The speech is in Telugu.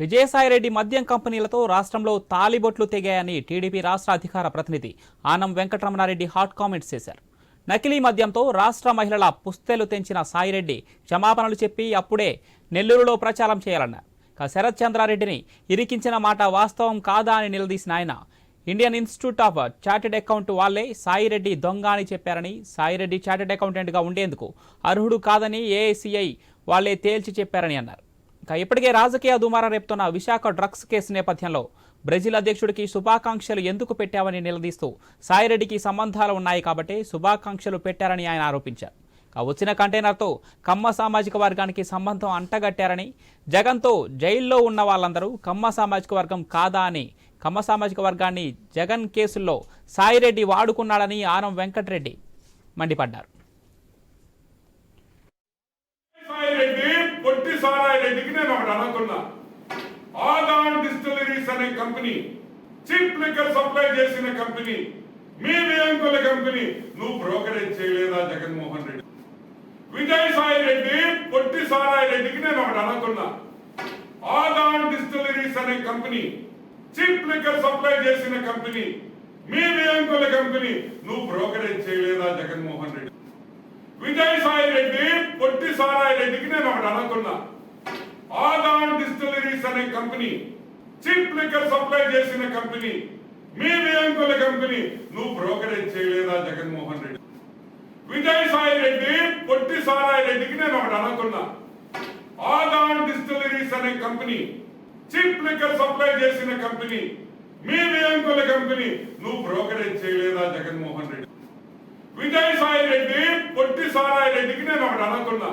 విజయసాయిరెడ్డి మద్యం కంపెనీలతో రాష్ట్రంలో తాలిబొట్లు తెగాయని టీడీపీ రాష్ట్ర అధికార ప్రతినిధి ఆనం వెంకటరమణారెడ్డి హాట్ కామెంట్స్ చేశారు. నకిలీ మద్యంతో రాష్ట్ర మహిళల పుస్తెలు తెంచిన సాయిరెడ్డి క్షమాపణలు చెప్పి అప్పుడే నెల్లూరులో ప్రచారం చేయాలన్నారు. ఇక శరత్ చంద్రారెడ్డిని ఇరికించిన మాట వాస్తవం కాదా అని నిలదీసిన ఆయన Indian Institute of Chartered account వాళ్ళే సాయిరెడ్డి దొంగ అని చెప్పారని సాయిరెడ్డి చార్టెడ్ అకౌంటెంట్గా ఉండేందుకు అర్హుడు కాదని ఏఐసిఐ వాళ్ళే తేల్చి చెప్పారని అన్నారు. ఇక ఇప్పటికే రాజకీయ దుమారం రేపుతున్న విశాఖ డ్రగ్స్ కేసు నేపథ్యంలో బ్రెజిల్ అధ్యక్షుడికి శుభాకాంక్షలు ఎందుకు పెట్టావని నిలదీస్తూ సాయిరెడ్డికి సంబంధాలు ఉన్నాయి కాబట్టి శుభాకాంక్షలు పెట్టారని ఆయన ఆరోపించారు. వచ్చిన కంటైనర్తో కమ్మ సామాజిక వర్గానికి సంబంధం అంటగట్టారని జగన్తో జైల్లో ఉన్న వాళ్ళందరూ కమ్మ సామాజిక వర్గం కాదా అని కమ్మ సామాజిక వర్గాన్ని జగన్ కేసుల్లో సాయిరెడ్డి వాడుకున్నాడని ఆనం వెంకటరెడ్డి మండిపడ్డారు సాయి రెడ్డి పొట్టి సారాయి రెడ్డికి నేను ఒకటి అనుకున్నా ఆదాన్ డిస్టిలరీస్ అనే కంపెనీ చీప్ లిక్కర్ సప్లై చేసిన కంపెనీ మీ బ్యాంకుల కంపెనీ నువ్వు బ్రోకరేజ్ చేయలేదా జగన్మోహన్ రెడ్డి? విజయ్ సాయి రెడ్డి పొట్టి సారాయి రెడ్డికి నేను ఒకటి అనుకున్నా ఆదాన్ డిస్టిలరీస్ అనే కంపెనీ చీప్ లిక్కర్ సప్లై చేసిన కంపెనీ మీ బ్యాంకుల కంపెనీ నువ్వు బ్రోకరేజ్ చేయలేదా జగన్మోహన్ రెడ్డి? విజయ్ సాయి రెడ్డి పొట్టి సారాయి రెడ్డికి నేను ఒకటి అనుకున్నా అనే కంపెనీ చీప్ లిక్కర్ సప్లై చేసిన కంపెనీ మీ వియంకుల కంపెనీ నువ్వు బ్రోకరేజ్ చేయలేదా జగన్మోహన్ రెడ్డి? విజయ్ సాయి రెడ్డి పొట్టి సారాయి రెడ్డికి నేను ఒకటి అనుకున్నా ఆదాన్ డిస్టిలరీస్ అనే కంపెనీ చీప్ లిక్కర్ సప్లై చేసిన కంపెనీ మీ వియంకుల కంపెనీ నువ్వు బ్రోకరేజ్ చేయలేదా జగన్మోహన్ రెడ్డి? విజయ్ సాయి రెడ్డి పొట్టి సారాయి రెడ్డికి నేను ఒకటి అనుకున్నా